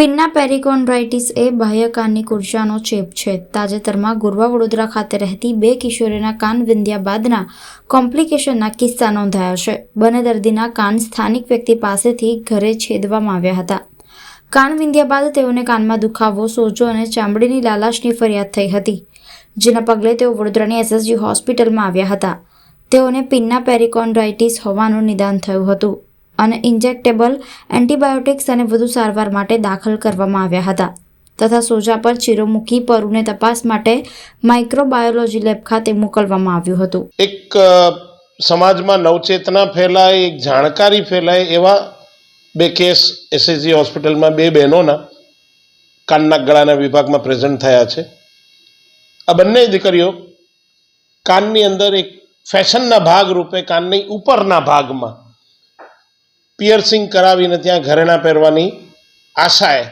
પિનના પેરિકોન્ડ્રાઇટિસ એ બાહ્ય કાનની કુર્જાનો ચેપ છે. તાજેતરમાં ગુરવા વડોદરા ખાતે રહેતી બે કિશોરીના કાન વિંધ્યા બાદના કોમ્પ્લિકેશનના કિસ્સા નોંધાયા છે. બંને દર્દીના કાન સ્થાનિક વ્યક્તિ પાસેથી ઘરે છેદવામાં આવ્યા હતા. કાન વિંધ્યા બાદ તેઓને કાનમાં દુખાવો, સોજો અને ચામડીની લાલાશની ફરિયાદ થઈ હતી, જેના પગલે તેઓ વડોદરાની એસએસજી હોસ્પિટલમાં આવ્યા હતા. તેઓને પિન્ના પેરિકોન્ડ્રાઇટિસ હોવાનું નિદાન થયું હતું. અને ઇન્જેક્ટેબલ એન્ટીબાયોટિક્સ અને વધુ સારવાર માટે દાખલ કરવામાં આવ્યા હતા તથા સોજા પર ચીરો મૂકી પરુને તપાસ માટે માઇક્રોબાયોલોજી લેબ ખાતે મોકલવામાં આવ્યું હતું. એક સમાજમાં નવચેતના ફેલાય, એક જાણકારી ફેલાય એવા બે કેસ એસએસજી હોસ્પિટલમાં બે બહેનોના કાનના ગળાના વિભાગમાં પ્રેઝન્ટ થયા છે. આ બંને દીકરીઓ કાનની અંદર એક ફેશનના ભાગ રૂપે કાનની ઉપરના ભાગમાં પિયર્સિંગ કરાવીને ત્યાં ઘરેણા પહેરવાની આશાએ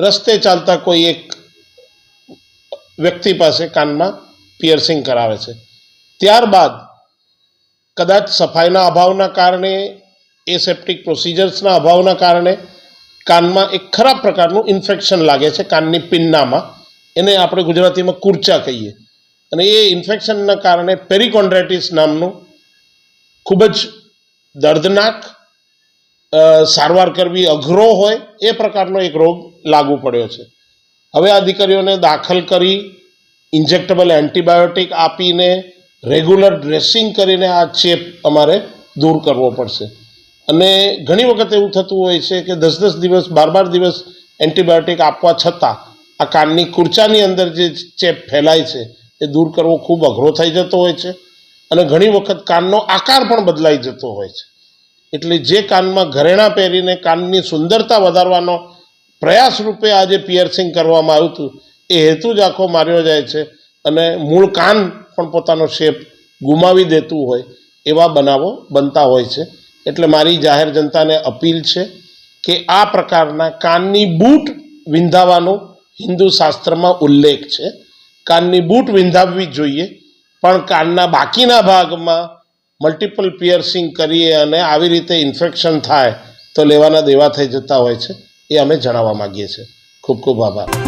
રસ્તે ચાલતા કોઈ એક વ્યક્તિ પાસે કાનમાં પિયર્સિંગ કરાવે છે. ત્યારબાદ કદાચ સફાઈના અભાવના કારણે, એસેપ્ટિક પ્રોસિજર્સના અભાવના કારણે કાનમાં એક ખરાબ પ્રકારનું ઇન્ફેક્શન લાગે છે કાનની પિન્નામાં. એને આપણે ગુજરાતીમાં કુર્ચા કહીએ. અને એ ઇન્ફેક્શનના કારણે પેરિકોન્ડ્રાઇટિસ નામનું ખૂબ જ દર્દનાક સારવાર કરવી અઘરો હોય એ પ્રકારનો એક રોગ લાગુ પડ્યો છે. હવે આ દીકરીઓને દાખલ કરી ઇન્જેક્ટેબલ એન્ટીબાયોટિક આપીને રેગ્યુલર ડ્રેસિંગ કરીને આ ચેપ અમારે દૂર કરવો પડશે. અને ઘણી વખત એવું થતું હોય છે કે દસ દસ દિવસ, બાર બાર દિવસ એન્ટીબાયોટિક આપવા છતાં આ કાનની કુર્ચાની અંદર જે ચેપ ફેલાય છે એ દૂર કરવો ખૂબ અઘરો થઈ જતો હોય છે. અને ઘણી વખત કાનનો આકાર પણ બદલાઈ જતો હોય છે. એટલે જે કાનમાં ઘરેણાં પહેરીને કાનની સુંદરતા વધારવાનો પ્રયાસ રૂપે આજે પિયર્સિંગ કરવામાં આવ્યું હતું, એ હેતુ જ આખો માર્યો જાય છે અને મૂળ કાન પણ પોતાનો શેપ ગુમાવી દેતું હોય એવા બનાવો બનતા હોય છે. એટલે મારી જાહેર જનતાને અપીલ છે કે આ પ્રકારના કાનની બૂટ વિંધાવાનો હિન્દુ શાસ્ત્રમાં ઉલ્લેખ છે. કાનની બૂટ વિંધાવવી જોઈએ. પણ કાનના બાકીના ભાગમાં મલ્ટિપલ પિયર્સિંગ કરીએ અને આવી રીતે ઇન્ફેક્શન થાય તો લેવાના દેવા થઈ જતા હોય છે એ અમે જણાવવા માગીએ છીએ. ખૂબ ખૂબ આભાર.